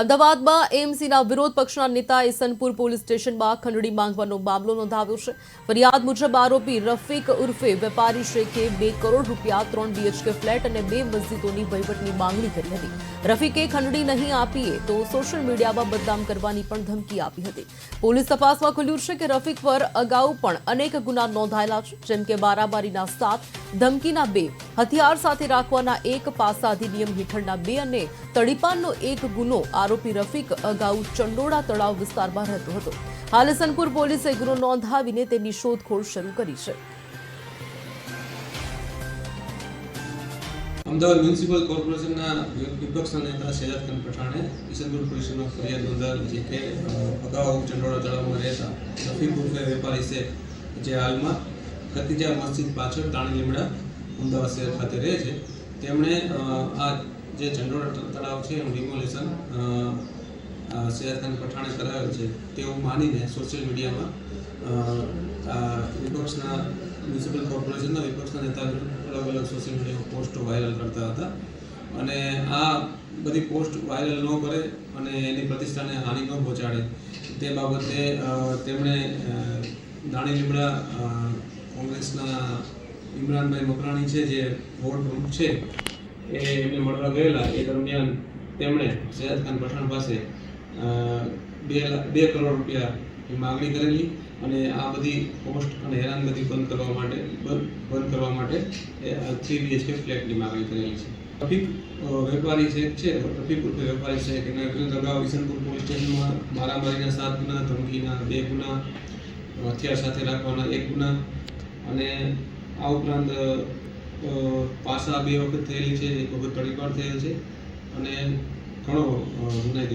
અમદાવાદમાં એએમસીના વિરોધ પક્ષના નેતા ઇસનપુર પોલીસ સ્ટેશનમાં ખંડણી માંગવાનો મામલો નોંધાવ્યો છે. ફરિયાદ મુજબ આરોપી રફીક ઉર્ફે વેપારી શેખે બે કરોડ રૂપિયા, ત્રણ બીએચકે ફ્લેટ અને બે મસ્જિદોની વહીવટની માંગણી કરી હતી. રફીકે ખંડણી નહીં આપીએ તો સોશિયલ મીડિયામાં બદનામ કરવાની પણ ધમકી આપી હતી. પોલીસ તપાસમાં ખુલ્યું છે કે રફીક પર અગાઉ પણ અનેક ગુના નોંધાયેલા છે, જેમ કે બારાબારીના સાત, ધમકીના બે, હથિયાર સાથે રાખવાના એક પાસા અધિનિયમ હેઠળના બે અને તડીપાનનો એક ગુનો આરોપી રફીક અગાઉ ચંડોળા તળાવ વિસ્તારમાં રહેતો હતો. હાલ હસનપુર પોલીસે ગુનો નોંધાવીને તેની શોધખોળ શરૂ કરી છે. અમદાવાદ મ્યુનિસિપલ કોર્પોરેશનના વિપક્ષના નેતા શહેજાદ પઠાણે કિશનપુર પોલીસમાં ફરિયાદ નોંધાવી છે કે અગાઉ ચંડોળા તળાવમાં રહેતા રફીક ઉર્ફે વેપારી છે જે હાલમાં ખતીજા મસ્જિદ પાછળ તાણી લીમડા અમદાવાદ શહેર ખાતે રહે છે. તેમણે આ જે ચંડોળા તળાવ છે એનું રિમોલેશન શહેજાદ પઠાણે કરાવેલ છે તેવું માનીને સોશિયલ મીડિયામાં વિપક્ષના મ્યુનિસિપલ કોર્પોરેશનના વિપક્ષના નેતા અલગ અલગ સોશિયલ મીડિયામાં પોસ્ટો વાયરલ કરતા હતા. અને આ બધી પોસ્ટ વાયરલ ન કરે અને એની પ્રતિષ્ઠાને હાનિ ન પહોંચાડે. તે બાબતે તેમણે દાણી લીમડા કોંગ્રેસના ઇમરાનભાઈ મકરાણી છે, જે વોર્ડ પ્રમુખ છે એ એમને મળવા ગયેલા. એ દરમિયાન તેમણે સૈયદ ખાન પઠાણ પાસે બે બે કરોડ રૂપિયાની માગણી કરેલી અને આ બધી પોસ્ટ અને હેરાનગતિ બંધ કરવા માટે, બંધ કરવા માટે થ્રી બીએચકે ફ્લેટની માગણી કરેલી છે. રફીક વેપારી શેખ છે, રફીક ઉર્ફે વેપારી શેખ એના વિરુદ્ધ અગાઉ ઈસનપુર પોલીસ સ્ટેશનમાં મારામારીના સાત ગુના, ધમકીના બે ગુના, હથિયાર સાથે રાખવાના એક ગુના અને આ ઉપરાંત પાસા બે વખત થયેલી છે એક વખત તડીપાર થયેલ છે અને ઘણો